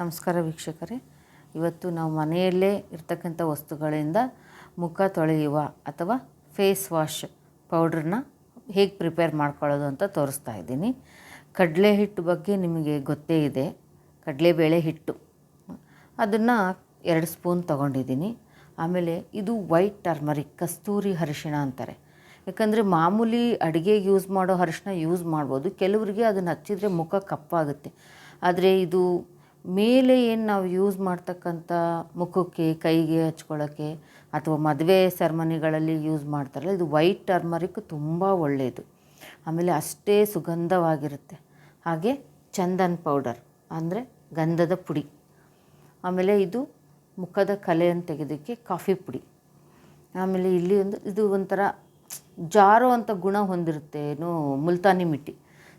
ನಮಸ್ಕಾರ ವೀಕ್ಷಕರೇ. ಇವತ್ತು ನಾವು ಮನೆಯಲ್ಲೇ ಇರ್ತಕ್ಕಂಥ ವಸ್ತುಗಳಿಂದ ಮುಖ ತೊಳೆಯುವ ಅಥವಾ ಫೇಸ್ ವಾಶ್ ಪೌಡ್ರನ್ನ ಹೇಗೆ ಪ್ರಿಪೇರ್ ಮಾಡ್ಕೊಳ್ಳೋದು ಅಂತ ತೋರಿಸ್ತಾ ಇದ್ದೀನಿ. ಕಡಲೆ ಹಿಟ್ಟು ಬಗ್ಗೆ ನಿಮಗೆ ಗೊತ್ತೇ ಇದೆ. ಕಡಲೆಬೇಳೆ ಹಿಟ್ಟು. ಅದನ್ನು ಎರಡು ಸ್ಪೂನ್ ತೊಗೊಂಡಿದ್ದೀನಿ. ಆಮೇಲೆ ಇದು ವೈಟ್ ಟರ್ಮರಿಕ್ ಕಸ್ತೂರಿ ಅರಿಶಿಣ ಅಂತಾರೆ. ಯಾಕಂದರೆ ಮಾಮೂಲಿ ಅಡುಗೆಗೆ ಯೂಸ್ ಮಾಡೋ ಅರಿಶಿನ ಯೂಸ್ ಮಾಡ್ಬೋದು. ಕೆಲವರಿಗೆ ಅದನ್ನು ಹಚ್ಚಿದರೆ ಮುಖ ಕಪ್ಪಾಗುತ್ತೆ. ಆದರೆ ಇದು ಮೇಲೆ ಏನು ನಾವು ಯೂಸ್ ಮಾಡ್ತಕ್ಕಂಥ ಮುಖಕ್ಕೆ, ಕೈಗೆ ಹಚ್ಕೊಳ್ಳೋಕ್ಕೆ ಅಥವಾ ಮದುವೆ ಸೆರ್ಮನಿಗಳಲ್ಲಿ ಯೂಸ್ ಮಾಡ್ತಾರಲ್ಲ, ಇದು ವೈಟ್ ಟರ್ಮರಿಕ್ ತುಂಬ ಒಳ್ಳೆಯದು ಆಮೇಲೆ ಅಷ್ಟೇ ಸುಗಂಧವಾಗಿರುತ್ತೆ. ಹಾಗೆ ಚಂದನ್ ಪೌಡರ್ ಅಂದರೆ ಗಂಧದ ಪುಡಿ. ಆಮೇಲೆ ಇದು ಮುಖದ ಕಲೆಯನ್ನು ತೆಗೆದಕ್ಕೆ ಕಾಫಿ ಪುಡಿ. ಆಮೇಲೆ ಇಲ್ಲಿ ಒಂದು, ಇದು ಒಂಥರ ಜಾರೋ ಅಂತ ಗುಣ ಹೊಂದಿರುತ್ತೆ, ಏನು ಮುಲ್ತಾನಿ ಮಿಟ್ಟಿ.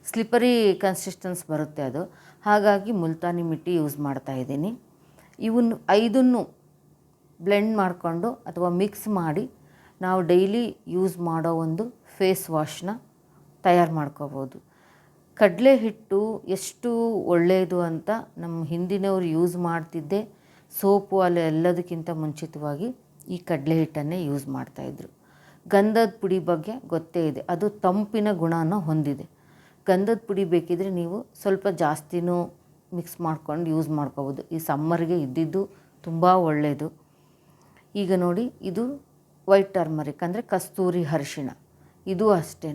ಸ್ಲಿಪರಿ ಕನ್ಸಿಸ್ಟೆನ್ಸ್ ಬರುತ್ತೆ ಅದು. ಹಾಗಾಗಿ ಮುಲ್ತಾನಿ ಮಿಟ್ಟಿ ಯೂಸ್ ಮಾಡ್ತಾ ಇದ್ದೀನಿ. ಇವನ್ನು ಐದನ್ನು ಬ್ಲೆಂಡ್ ಮಾಡಿಕೊಂಡು ಅಥವಾ ಮಿಕ್ಸ್ ಮಾಡಿ ನಾವು ಡೈಲಿ ಯೂಸ್ ಮಾಡೋ ಒಂದು ಫೇಸ್ ವಾಶ್ನ ತಯಾರು ಮಾಡ್ಕೋಬೋದು. ಕಡಲೆ ಹಿಟ್ಟು ಎಷ್ಟು ಒಳ್ಳೆಯದು ಅಂತ ನಮ್ಮ ಹಿಂದಿನವರು ಯೂಸ್ ಮಾಡ್ತಿದ್ದೆ. ಸೋಪು ಅಲ್ಲಿ ಎಲ್ಲದಕ್ಕಿಂತ ಮುಂಚಿತವಾಗಿ ಈ ಕಡಲೆ ಹಿಟ್ಟನ್ನೇ ಯೂಸ್ ಮಾಡ್ತಾಯಿದ್ರು ಗಂಧದ ಪುಡಿ ಬಗ್ಗೆ ಗೊತ್ತೇ ಇದೆ. ಅದು ತಂಪಿನ ಗುಣನ ಹೊಂದಿದೆ. ಗಂಧದ ಪುಡಿ ಬೇಕಿದ್ದರೆ ನೀವು ಸ್ವಲ್ಪ ಜಾಸ್ತಿನೂ ಮಿಕ್ಸ್ ಮಾಡ್ಕೊಂಡು ಯೂಸ್ ಮಾಡ್ಕೋಬೋದು. ಈ ಸಮ್ಮರ್ಗೆ ಇದ್ದಿದ್ದು ತುಂಬ ಒಳ್ಳೆಯದು ಈಗ ನೋಡಿ, ಇದು ವೈಟ್ ಟರ್ಮರಿಕ್ ಅಂದರೆ ಕಸ್ತೂರಿ ಅರಿಶಿಣ. ಇದು ಅಷ್ಟೇ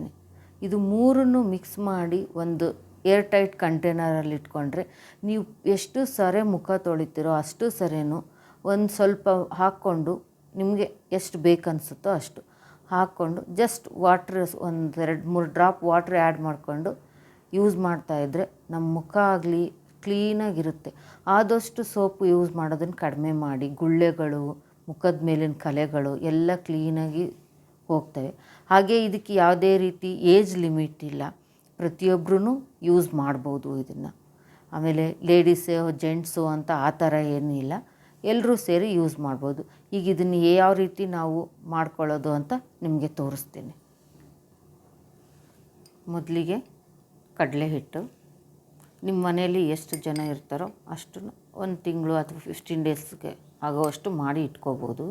ಇದು ಮೂರನ್ನು ಮಿಕ್ಸ್ ಮಾಡಿ ಒಂದು ಏರ್ ಟೈಟ್ ಕಂಟೈನರಲ್ಲಿ ಇಟ್ಕೊಂಡ್ರೆ ನೀವು ಎಷ್ಟು ಸರೆ ಮುಖ ತೊಳಿತೀರೋ ಅಷ್ಟು ಸರೇನು ಒಂದು ಸ್ವಲ್ಪ ಹಾಕ್ಕೊಂಡು ನಿಮಗೆ ಎಷ್ಟು ಬೇಕನ್ಸುತ್ತೋ ಅಷ್ಟು. ಹಾಕ್ಕೊಂಡು ಜಸ್ಟ್ ವಾಟ್ರ್ ಒಂದು ಎರಡು ಮೂರು ಡ್ರಾಪ್ ವಾಟ್ರ್ ಆ್ಯಡ್ ಮಾಡಿಕೊಂಡು ಯೂಸ್ ಮಾಡ್ತಾಯಿದ್ರೆ ನಮ್ಮ ಮುಖ ಆಗಲಿ ಕ್ಲೀನಾಗಿರುತ್ತೆ ಆದಷ್ಟು ಸೋಪು ಯೂಸ್ ಮಾಡೋದನ್ನು ಕಡಿಮೆ ಮಾಡಿ, ಗುಳ್ಳೆಗಳು, ಮುಖದ ಮೇಲಿನ ಕಲೆಗಳು ಎಲ್ಲ ಕ್ಲೀನಾಗಿ ಹೋಗ್ತವೆ. ಹಾಗೆ ಇದಕ್ಕೆ ಯಾವುದೇ ರೀತಿ ಏಜ್ ಲಿಮಿಟ್ ಇಲ್ಲ. ಪ್ರತಿಯೊಬ್ಬರೂ ಯೂಸ್ ಮಾಡ್ಬೋದು ಇದನ್ನು. ಆಮೇಲೆ ಲೇಡೀಸು ಜೆಂಟ್ಸು ಅಂತ ಆ ಥರ ಏನೂ ಇಲ್ಲ. ಎಲ್ಲರೂ ಸೇರಿ ಯೂಸ್ ಮಾಡ್ಬೋದು. ಈಗ ಇದನ್ನು ಯಾವ ರೀತಿ ನಾವು ಮಾಡ್ಕೊಳ್ಳೋದು ಅಂತ ನಿಮಗೆ ತೋರಿಸ್ತೀನಿ. ಮೊದಲಿಗೆ ಕಡಲೆ ಹಿಟ್ಟು ನಿಮ್ಮ ಮನೆಯಲ್ಲಿ ಎಷ್ಟು ಜನ ಇರ್ತಾರೋ ಅಷ್ಟು ಒಂದು ತಿಂಗಳು ಅಥವಾ ಫಿಫ್ಟೀನ್ ಡೇಸ್ಗೆ ಆಗೋವಷ್ಟು ಮಾಡಿ ಇಟ್ಕೋಬೋದು.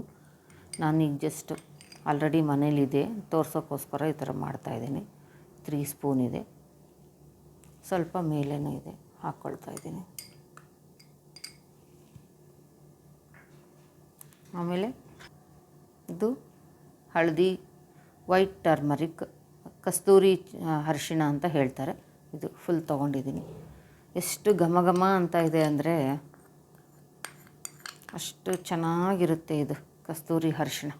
ನಾನೀಗ ಜಸ್ಟ್ ಆಲ್ರೆಡಿ ಮನೇಲಿದೆ. ತೋರ್ಸೋಕ್ಕೋಸ್ಕರ ಈ ಥರ ಮಾಡ್ತಾಯಿದ್ದೀನಿ ತ್ರೀ ಸ್ಪೂನ್ ಇದೆ. ಸ್ವಲ್ಪ ಮೇಲೇನೂ ಇದೆ. ಹಾಕ್ಕೊಳ್ತಾ ಇದ್ದೀನಿ. ಆಮೇಲೆ ಇದು ಹಳದಿ ವೈಟ್ ಟರ್ಮರಿಕ್ ಕಸ್ತೂರಿ ಅರಿಶಿಣ ಅಂತ ಹೇಳ್ತಾರೆ. ಇದು ಫುಲ್ ತೊಗೊಂಡಿದ್ದೀನಿ. ಎಷ್ಟು ಘಮ ಘಮ ಅಂತ ಇದೆ ಅಂದರೆ ಅಷ್ಟು ಚೆನ್ನಾಗಿರುತ್ತೆ ಇದು ಕಸ್ತೂರಿ, ಅರಿಶಿಣ.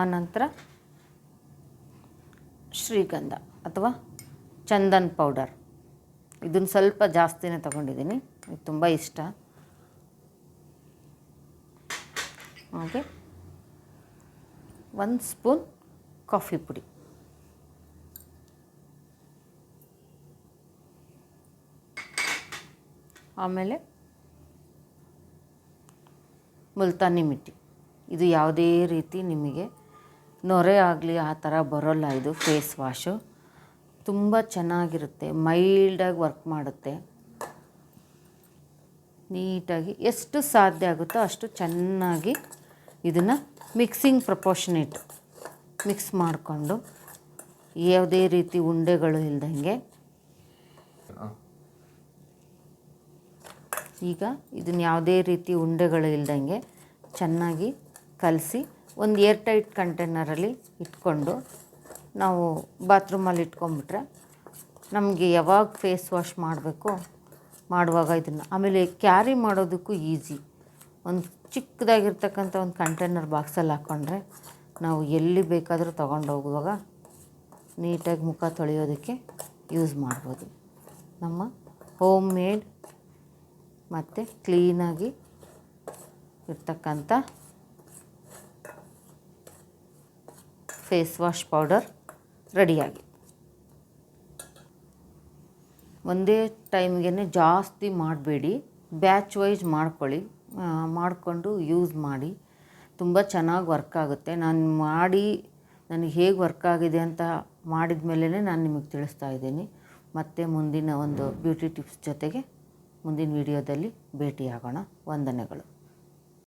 ಆನಂತರ ಶ್ರೀಗಂಧ ಅಥವಾ ಚಂದನ್ ಪೌಡರ್. ಇದನ್ನು ಸ್ವಲ್ಪ ಜಾಸ್ತಿನೇ ತೊಗೊಂಡಿದ್ದೀನಿ. ಇದು ತುಂಬ ಇಷ್ಟ. ಹಾಗೆ ಒಂದು ಸ್ಪೂನ್ ಕಾಫಿ ಪುಡಿ. ಆಮೇಲೆ ಮುಲ್ತಾನಿ ಮಿಟ್ಟಿ. ಇದು ಯಾವುದೇ ರೀತಿ ನಿಮಗೆ ನೊರೆ ಆಗಲಿ ಆ ಥರ ಬರೋಲ್ಲ ಇದು ಫೇಸ್ ವಾಶು. ತುಂಬ ಚೆನ್ನಾಗಿರುತ್ತೆ, ಮೈಲ್ಡಾಗಿ ವರ್ಕ್ ಮಾಡುತ್ತೆ. ನೀಟಾಗಿ ಎಷ್ಟು ಸಾಧ್ಯ ಆಗುತ್ತೋ ಅಷ್ಟು ಚೆನ್ನಾಗಿ ಇದನ್ನು ಮಿಕ್ಸಿಂಗ್ ಪ್ರಪೋರ್ಷನೇಟ್ ಮಿಕ್ಸ್ ಮಾಡಿಕೊಂಡು ಯಾವುದೇ ರೀತಿ ಉಂಡೆಗಳು ಇಲ್ದಂಗೆ. ಈಗ ಇದನ್ನ ಯಾವುದೇ ರೀತಿ ಉಂಡೆಗಳು ಇಲ್ದಂಗೆ ಚೆನ್ನಾಗಿ ಕಲಸಿ ಒಂದು ಏರ್ ಟೈಟ್ ಕಂಟೈನರಲ್ಲಿ ಇಟ್ಕೊಂಡು ನಾವು ಬಾತ್ರೂಮಲ್ಲಿ ಇಟ್ಕೊಂಡ್ಬಿಟ್ರೆ ನಮಗೆ ಯಾವಾಗ ಫೇಸ್ ವಾಶ್ ಮಾಡಬೇಕು ಮಾಡುವಾಗ ಇದನ್ನು. ಆಮೇಲೆ ಕ್ಯಾರಿ ಮಾಡೋದಕ್ಕೂ ಈಸಿ ಒಂದು ಚಿಕ್ಕದಾಗಿರ್ತಕ್ಕಂಥ ಒಂದು ಕಂಟೈನರ್ ಬಾಕ್ಸಲ್ಲಿ ಹಾಕ್ಕೊಂಡ್ರೆ ನಾವು ಎಲ್ಲಿ ಬೇಕಾದರೂ ತೊಗೊಂಡು ಹೋಗುವಾಗ ನೀಟಾಗಿ ಮುಖ ತೊಳೆಯೋದಕ್ಕೆ ಯೂಸ್ ಮಾಡ್ಬೋದು. ನಮ್ಮ ಹೋಮ್ ಮೇಡ್ ಮತ್ತು ಕ್ಲೀನಾಗಿ ಇರ್ತಕ್ಕಂಥ ಫೇಸ್ ವಾಶ್ ಪೌಡರ್ ರೆಡಿಯಾಗಿ ಒಂದೇ ಟೈಮ್ಗೆ ಜಾಸ್ತಿ ಮಾಡಬೇಡಿ, ಬ್ಯಾಚ್ ವೈಸ್ ಮಾಡ್ಕೊಳ್ಳಿ ಮಾಡಿಕೊಂಡು ಯೂಸ್ ಮಾಡಿ. ತುಂಬ ಚೆನ್ನಾಗಿ ವರ್ಕ್ ಆಗುತ್ತೆ. ನಾನು ಮಾಡಿ, ನನಗೆ ಹೇಗೆ ವರ್ಕ್ ಆಗಿದೆ ಅಂತ ಮಾಡಿದ ಮೇಲೇ ನಾನು ನಿಮಗೆ ತಿಳಿಸ್ತಾ ಇದ್ದೀನಿ. ಮತ್ತೆ ಮುಂದಿನ ಒಂದು ಬ್ಯೂಟಿ ಟಿಪ್ಸ್ ಜೊತೆಗೆ ಮುಂದಿನ ವಿಡಿಯೋದಲ್ಲಿ ಭೇಟಿಯಾಗೋಣ. ವಂದನೆಗಳು.